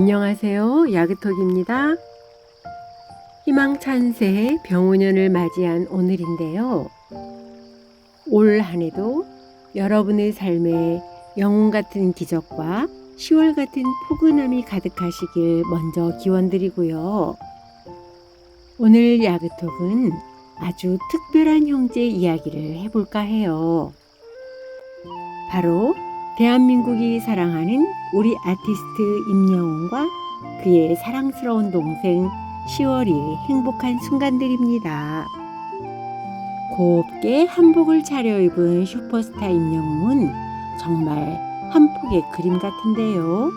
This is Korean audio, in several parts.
안녕하세요. 야그톡입니다. 희망찬새 병오년을 맞이한 오늘인데요. 올 한 해도 여러분의 삶에 영웅 같은 기적과 10월 같은 포근함이 가득하시길 먼저 기원드리고요. 오늘 야그톡은 아주 특별한 형제 이야기를 해볼까 해요. 바로 대한민국이 사랑하는 우리 아티스트 임영웅과 그의 사랑스러운 동생 10월이의 행복한 순간들입니다. 곱게 한복을 차려입은 슈퍼스타 임영웅은 정말 한 폭의 그림 같은데요.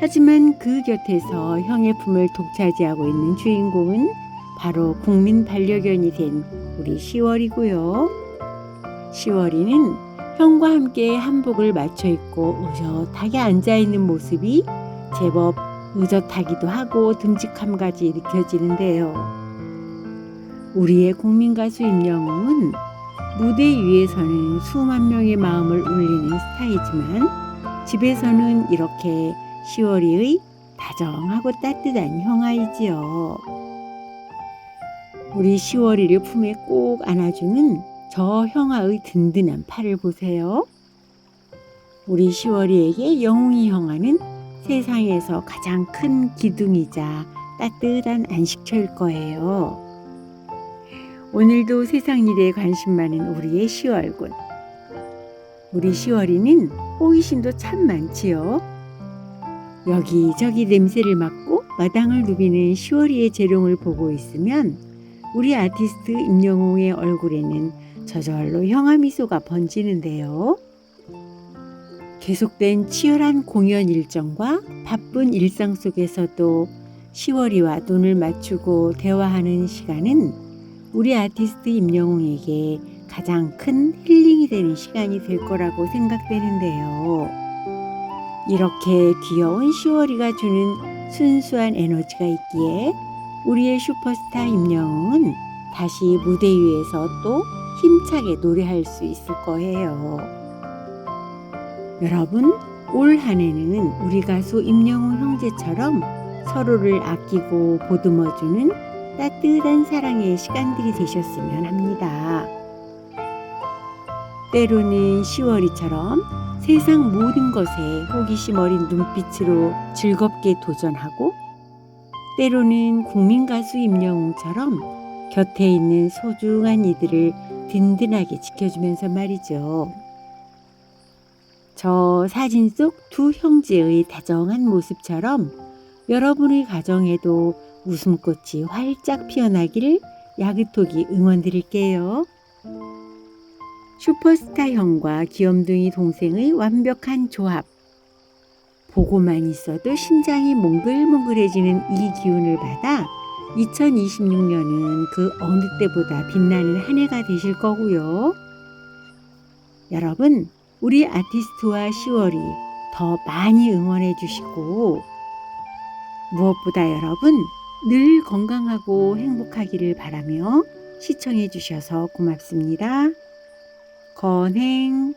하지만 그 곁에서 형의 품을 독차지하고 있는 주인공은 바로 국민 반려견이 된 우리 10월이고요. 10월이는 형과 함께 한복을 맞춰 입고 의젓하게 앉아 있는 모습이 제법 의젓하기도 하고 듬직함까지 느껴지는데요. 우리의 국민 가수 임영웅은 무대 위에서는 수만 명의 마음을 울리는 스타이지만 집에서는 이렇게 10월이의 다정하고 따뜻한 형아이지요. 우리 10월이를 품에 꼭 안아주는 저 형아의 든든한 팔을 보세요. 우리 10월이에게 영웅이 형아는 세상에서 가장 큰 기둥이자 따뜻한 안식처일 거예요. 오늘도 세상 일에 관심 많은 우리의 10월군. 우리 10월이는 호기심도 참 많지요. 여기저기 냄새를 맡고 마당을 누비는 10월이의 재롱을 보고 있으면 우리 아티스트 임영웅의 얼굴에는 저절로 형아 미소가 번지는데요. 계속된 치열한 공연 일정과 바쁜 일상 속에서도 10월이와 눈을 맞추고 대화하는 시간은 우리 아티스트 임영웅에게 가장 큰 힐링이 되는 시간이 될 거라고 생각되는데요. 이렇게 귀여운 10월이가 주는 순수한 에너지가 있기에 우리의 슈퍼스타 임영웅은 다시 무대 위에서 또 힘차게 노래할 수 있을 거예요. 여러분, 올 한 해는 우리 가수 임영웅 형제처럼 서로를 아끼고 보듬어주는 따뜻한 사랑의 시간들이 되셨으면 합니다. 때로는 10월이처럼 세상 모든 것에 호기심 어린 눈빛으로 즐겁게 도전하고 때로는 국민 가수 임영웅처럼 곁에 있는 소중한 이들을 든든하게 지켜주면서 말이죠. 저 사진 속 두 형제의 다정한 모습처럼 여러분의 가정에도 웃음꽃이 활짝 피어나기를 야그톡이 응원드릴게요. 슈퍼스타 형과 귀염둥이 동생의 완벽한 조합. 보고만 있어도 심장이 몽글몽글해지는 이 기운을 받아 2026년은 그 어느 때보다 빛나는 한 해가 되실 거고요. 여러분, 우리 아티스트와 10월이 더 많이 응원해 주시고 무엇보다 여러분 늘 건강하고 행복하기를 바라며 시청해 주셔서 고맙습니다. 건행